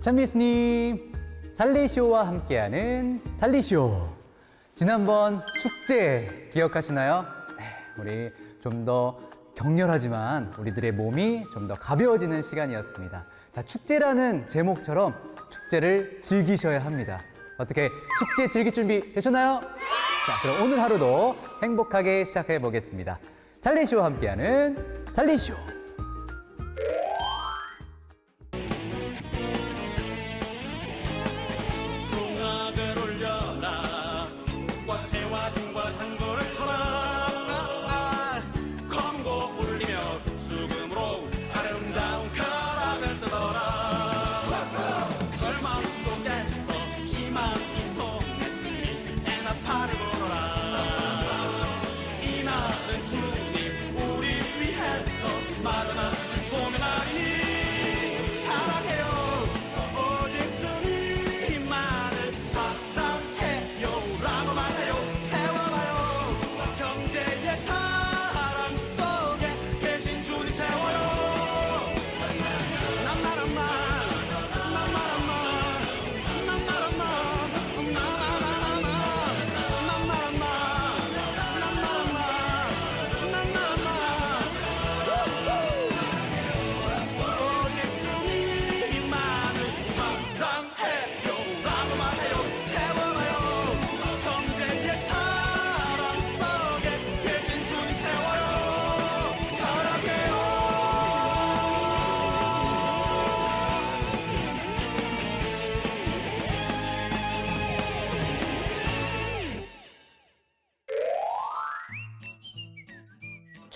찬미스님 살리쇼와 함께하는 살리쇼 지난번 축제 기억하시나요? 네, 우리 좀 더 격렬하지만 우리들의 몸이 좀 더 가벼워지는 시간이었습니다. 자, 축제라는 제목처럼 축제를 즐기셔야 합니다. 어떻게 축제 즐길 준비 되셨나요? 자, 그럼 오늘 하루도 행복하게 시작해 보겠습니다. 살리쇼와 함께하는 살리쇼.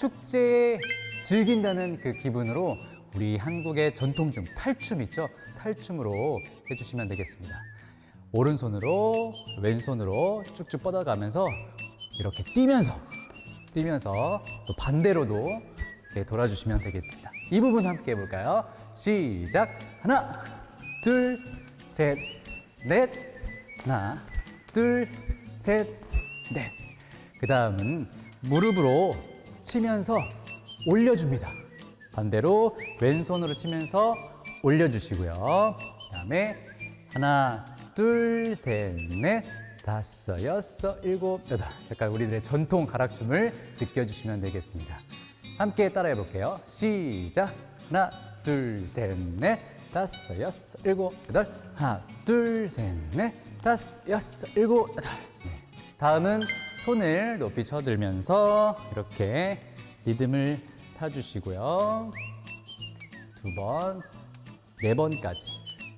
축제에 즐긴다는 그 기분으로 우리 한국의 전통춤 탈춤 있죠? 탈춤으로 해주시면 되겠습니다. 오른손으로 왼손으로 쭉쭉 뻗어가면서 이렇게 뛰면서 뛰면서 또 반대로도 이렇게 돌아주시면 되겠습니다. 이 부분 함께 해볼까요? 시작! 하나, 둘, 셋, 넷, 하나, 둘, 셋, 넷. 그 다음은 무릎으로 치면서 올려줍니다. 반대로 왼손으로 치면서 올려주시고요. 그 다음에 하나, 둘, 셋, 넷, 다섯, 여섯, 일곱, 여덟. 약간 우리들의 전통 가락춤을 느껴주시면 되겠습니다. 함께 따라해 볼게요. 시작. 하나, 둘, 셋, 넷, 다섯, 여섯, 일곱, 여덟. 하나, 둘, 셋, 넷, 다섯, 여섯, 일곱, 여덟. 네. 다음은 손을 높이 쳐들면서 이렇게 리듬을 타주시고요. 두 번, 네 번까지.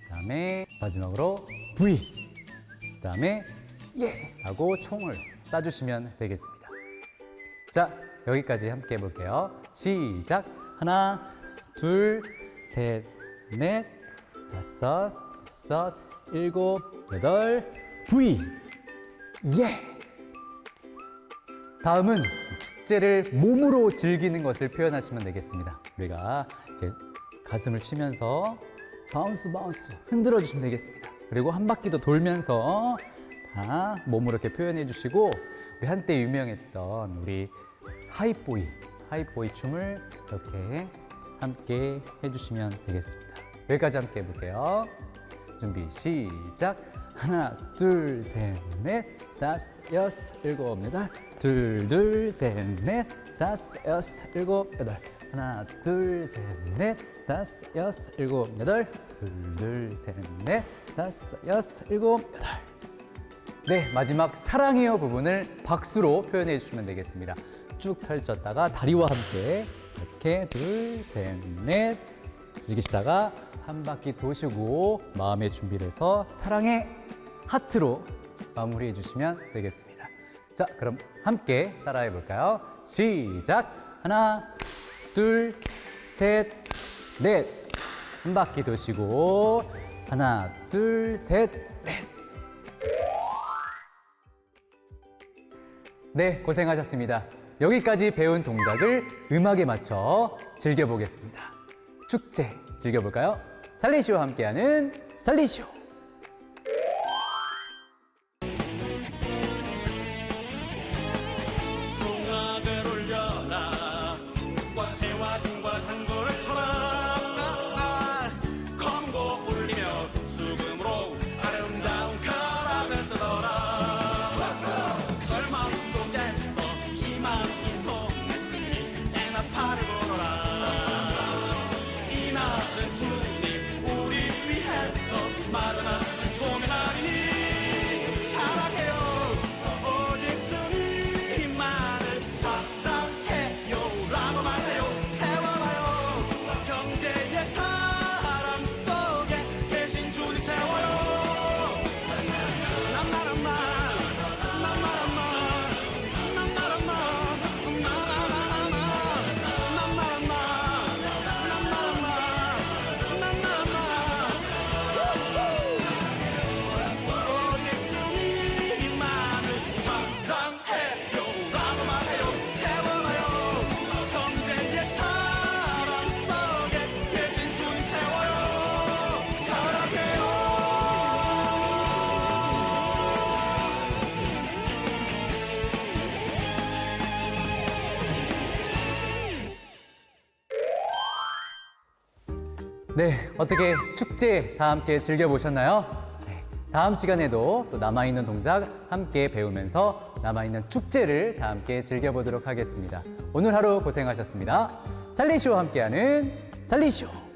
그 다음에 마지막으로 V. 그 다음에 예! 하고 총을 쏴주시면 되겠습니다. 자, 여기까지 함께 해볼게요. 시작. 하나, 둘, 셋, 넷, 다섯, 여섯, 일곱, 여덟, V. 예! 다음은 축제를 몸으로 즐기는 것을 표현하시면 되겠습니다. 우리가 이렇게 가슴을 치면서 바운스 바운스 흔들어 주시면 되겠습니다. 그리고 한 바퀴 더 돌면서 다 몸으로 이렇게 표현해 주시고 우리 한때 유명했던 우리 하이보이 하이보이 춤을 이렇게 함께 해주시면 되겠습니다. 여기까지 함께 해볼게요. 준비 시작. 하나, 둘, 셋, 넷, 다섯, 여섯, 일곱, 여덟. 둘, 둘, 셋, 넷, 다섯, 여섯, 일곱, 여덟. 하나, 둘, 셋, 넷, 다섯, 여섯, 일곱, 여덟. 둘, 둘, 셋, 넷, 다섯, 여섯, 일곱, 여덟. 네, 마지막 사랑해요 부분을 박수로 표현해 주시면 되겠습니다. 쭉 펼쳤다가 다리와 함께 이렇게 둘, 셋, 넷 즐기시다가 한 바퀴 도시고 마음의 준비를 해서 사랑해 하트로 마무리해 주시면 되겠습니다. 자, 그럼 함께 따라해 볼까요? 시작! 하나, 둘, 셋, 넷. 한 바퀴 도시고 하나, 둘, 셋, 넷. 네, 고생하셨습니다. 여기까지 배운 동작을 음악에 맞춰 즐겨보겠습니다. 축제 즐겨볼까요? 살리쇼와 함께하는 살리쇼. 네, 어떻게 축제 다 함께 즐겨보셨나요? 네, 다음 시간에도 또 남아있는 동작 함께 배우면서 남아있는 축제를 다 함께 즐겨보도록 하겠습니다. 오늘 하루 고생하셨습니다. 살리쇼와 함께하는 살리쇼.